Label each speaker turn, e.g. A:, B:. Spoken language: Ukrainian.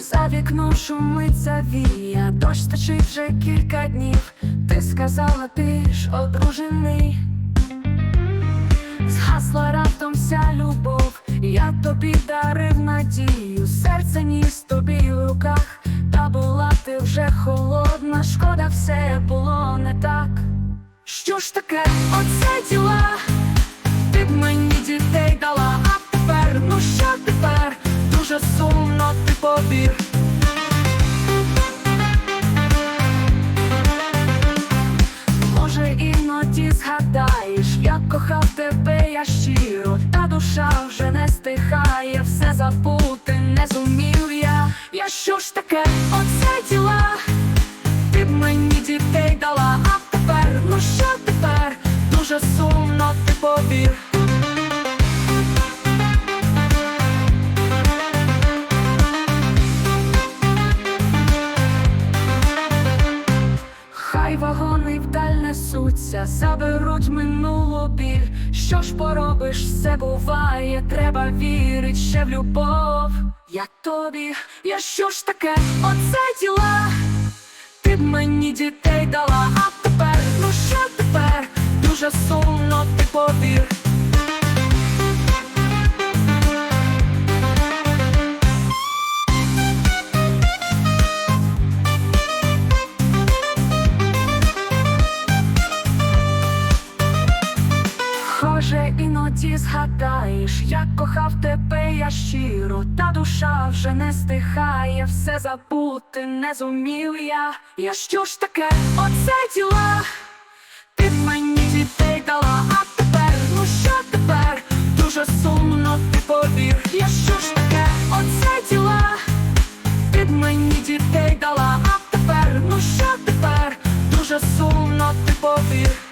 A: За вікном шумить завія, дощ стачить вже кілька днів. Ти сказала, ти ж одружений. Згасла раптом вся любов, я тобі дарив надію, серце ніс тобі в руках, та була ти вже холодна, шкода все було не так. Що ж таке, оце діла? Я щиро, та душа вже не стихає, все забути не зумів я. Я що ж таке, оце діла? Ти б мені дітей дала, а тепер, ну що тепер? Дуже сумно ти повір. Хай вагони вдаль несуться, заберуть минулу біль. Що ж поробиш, все буває, треба вірить ще в любов. Я тобі, я що ж таке, оце діла. Ти б мені дітей дала, самоті згадаєш, як кохав тебе, я щиро, та душа вже не стихає, все забути не зумів я. Я що ж таке, оце діла? Ти мені дітей дала, а тепер, ну що тепер? Дуже сумно ти повір. Я що ж таке, оце діла? Ти мені дітей дала, а тепер, ну що тепер? Дуже сумно ти повір.